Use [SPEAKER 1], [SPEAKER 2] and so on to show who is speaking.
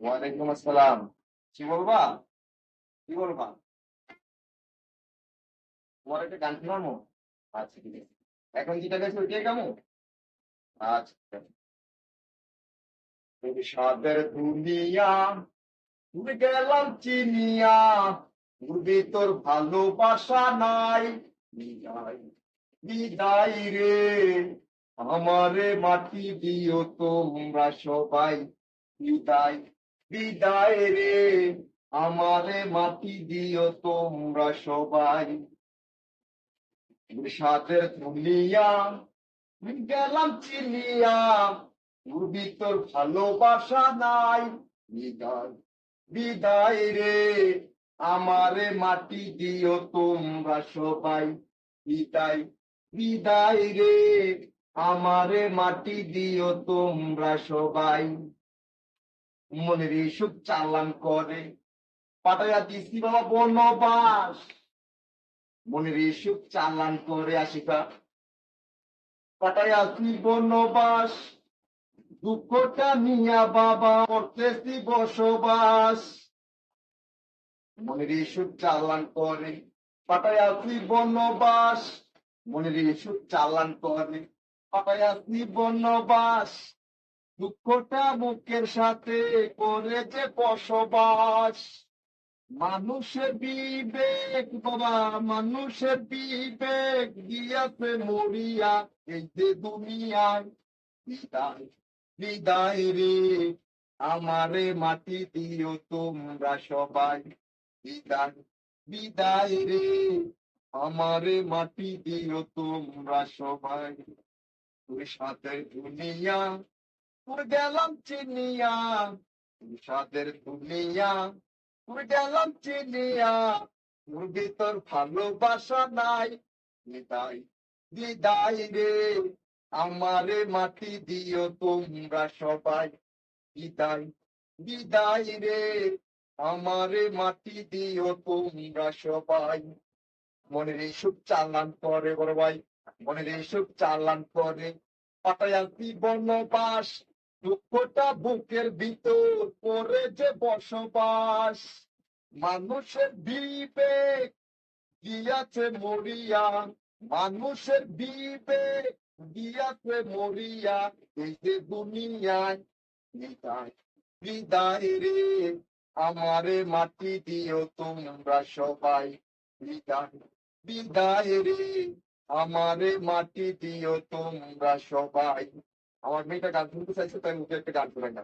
[SPEAKER 1] ওয়ালাইকুম আসসালাম। কি বলবা? কি বলবা? তোমার একটা গান আচ্ছা ঠিক আছে। এখন যেটা গেছে ওইটাই কেমন আচ্ছা। সাদের দুনিয়া গেলাম চিনিয়া। তোর ভালোবাসা নাই। বিদায় রে। আমারে মাটি দিও তোমরা সবাই। বিদায় বিদায় রে। আমারে মাটি দিও তোমরা সবাই। সাদের দুনিয়া গেলাম চিনিয়া ঘুরবি তোর ভালোবাসা নাই। বিদায় বিদায় রে। আমারে মাটি দিও তোমরা সবাই। বিদায় বিদায় রে। আমারে মাটি দিও তোমরা সবাই। মনের সুখ চালান করে। পাঠাইয়া দিছি বাবা বনবাস। মনের সুখ চালান করে আসিকা পাঠাইয়া আসি বনবাস। দুঃখটা নিয়া বাবা করতেছি বসবাস। মনের সুখ চালান করে। পাঠাইয়া তুই বনবাস। মনের সুখ চালান করে। বনবাস দুঃখটা বুকের সাথে করে যে বসবাস। মানুষের বিবেক বাবা, মানুষের বিবেক মরিয়া এই যে দুনিয়ায়। বিদায় বিদায় রে, আমারে মাটি দিও তোমরা সবাই। বিদায় বিদায় রে, আমারে মাটি দিও তোমরা সবাই। সাথে দুনিয়া তোর গেলাম চিনিয়া। সাথের দুনিয়া তোর গেলাম চিনিয়া। তোর ভিতর ভালোবাসা নাই। বিদায় বিদায় রে, আমারে মাটি দিও তোমরা সবাই। বিদায় বিদায় রে, আমারে মাটি দিও তোমরা সবাই। মনের এই সুখ চালান করে বড় ভাই, মনের এই সুখ চালান করে। দুঃখটা বুকের ভিতর করে যে বসবাস। মানুষের বিবেক দিয়াছে মরিয়া, মানুষের বিবেক দিয়াছে মরিয়া, এই যে দুনিয়ায় বিদায় রে, আমারে মাটি দিও তোমরা সবাই, বিদায় বিদায় রে। আমারে মাটি দিও তোমরা সবাই। আমার মেয়েটা গান শুনতে চাইছে, তাই মুখে একটা গান শোনাই না